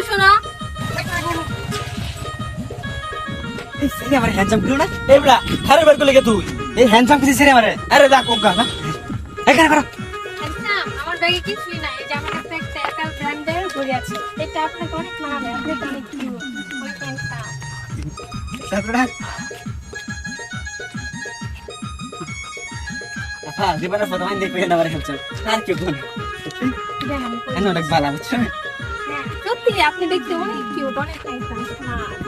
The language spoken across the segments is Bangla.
একটু শোনো। আমার হ্যান্ডসাম কিলো না? এই বড়া খারে বার করলে তুই? এই হ্যান্ডসাম কিছু সেরে আমারে? আরে দা কোকা না এখানে করো। আমার ব্যাগে কিছুই নাই। এই যে আমার কাছে একটা একাল ব্র্যান্ডের ঘড়ি আছে এটা আপনাকে অনেক মানাবে। আপনাকে অনেক প্রিয় ওই প্যান্টটা। তারপরে হ্যাঁ জীবনের প্রথম দেখবে না আমার হ্যান্ডসাম আর কি এনে অনেক ভালো বুঝছ? হ্যাঁ, সত্যি আপনি দেখতে অনেক কিউট অনেক handsome smart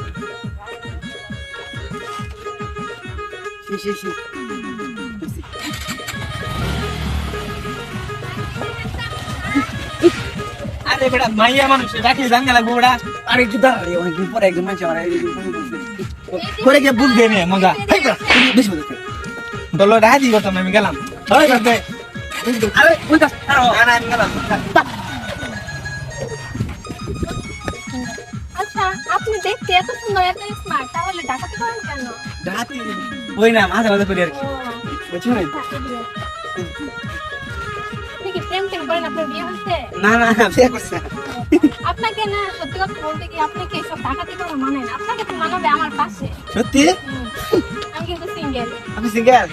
she she she আরে বেটা মাইয়া মানুষ রাখি জাঙ্গা লাগবো বেটা আরে একটু দাঁড়ালে অনেকদিন পরে একজন মানুষ আমার করে গিয়ে বুঝবে মেয়ে মজা এই বেটা, তুমি বেশি বলতে দলো রাজি করতাম আমি গেলাম হয় করতে আরে ওই কাজ আরও আনা আমি গেলাম এত সুন্দর এত স্মার্ট তাহলে ডাকাতি করেন কেন? রাতি ওই না মাঝে মাঝে করি আর কি। বুঝছ না? ঠিক আছে। আপনি কি প্রেম টেম করেন? আপনার বিয়ে হচ্ছে? না না না বিয়ে করছে আপনাকে না সত্যি কথা বলতে কি আপনাকে এসব ডাকাতি করা মানে না আপনাকে তো মানাবে আমার পাশে। সত্যি? আমি কিন্তু সিঙ্গেল আমি সিঙ্গেল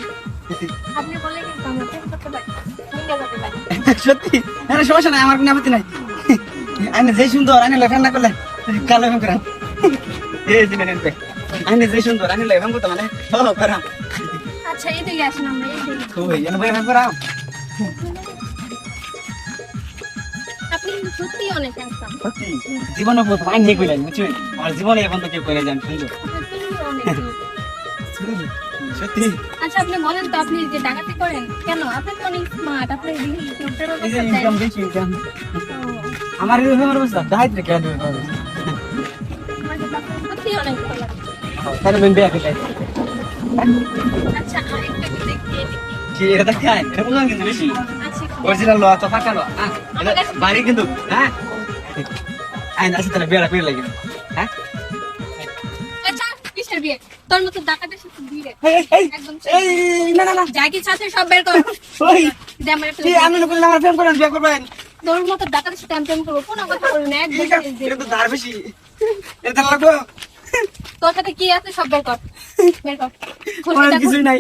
আপনি বলে কিন্তু আমরা প্রেম করতে পারি। সিঙ্গেল হতে পারি। সত্যি? আরে সমস্যা নাই আমার কোনো আপত্তি নাই। আইনে যে সুন্দর আইনে লেখান না করলে কালো করাম যে নেন আইনে যে সুন্দর আইনে লেখান করতে মানে ও করাম আচ্ছা এইদিকে আসেন আমরা এইদিকে ওই এনে বই করাম আপনি কিন্তু অনেক হ্যান্ডসাম সত্যি? জীবনে কইলেন এখন তো যান সুন্দর। সত্যি আচ্ছা আপনি বলেন তো আপনি যে ডাকাতি করেন কেন? আপনি তো অনেক স্মার্ট আপনি কম্পিউটার এই যে ইনকাম বেশি ইনকাম আমার অবস্থা কেন অনেক ভালো তাহলে আমি বিয়ে করতে আচ্ছা আরেকটা দেখি কি এটা খায়? এটা বুঝলাম বেশি। আচ্ছা অরিজিনাল লো তো ফাঁকা লো হ্যাঁ বাড়ি কিন্তু হ্যাঁ? আইন আছে তাহলে বিয়েটা করে লাগে। হ্যাঁ? বিয়ে? তোর মতো ডাকাতের সাথে বিয়ে। এই এই একদম না না না। যা কি সব বের কর। ওই আমি লোক আমার প্রেম করেন বিয়ে করবেন। তোর মতো ডাকাতের সাথে আমি প্রেম করব কোনো কথা বলবি না একদম এটা তো ধার বেশি। এটা লাগবো। তোর সাথে কি আছে সব বের কর। বের কর। কিছুই নাই।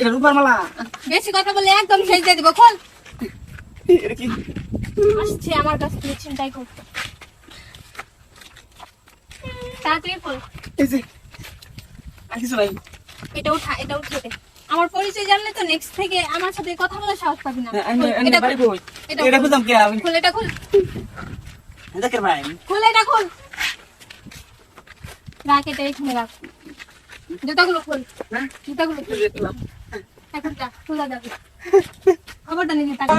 এটা রূপার মালা। বেশি কথা বলে একদম শেষ দিয়ে দিব খোল। আসছে আমার কাছে তুই চিন্তাই করতে তাড়াতাড়ি খোল। এই যে আর কিছু নাই। এটা উঠা এটা উঠে আমার পরিচয় জানলে তো নেক্সট থেকে আমার সাথে কথা বলার সাহস পাবি না। আমি এটা খোল, এটা খোল। খোল এটা খোল এটা কে ভাই খোল এটা খোল রাখ এটা এখানে রাখ। জুতাগুলো খোল। হ্যাঁ? জুতাগুলো খোল। এখন যা খোলা যাবে। খবরটা নিয়ে তাকে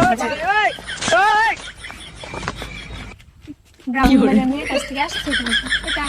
কালারের মেয়ের কাছ থেকে আসছে এটা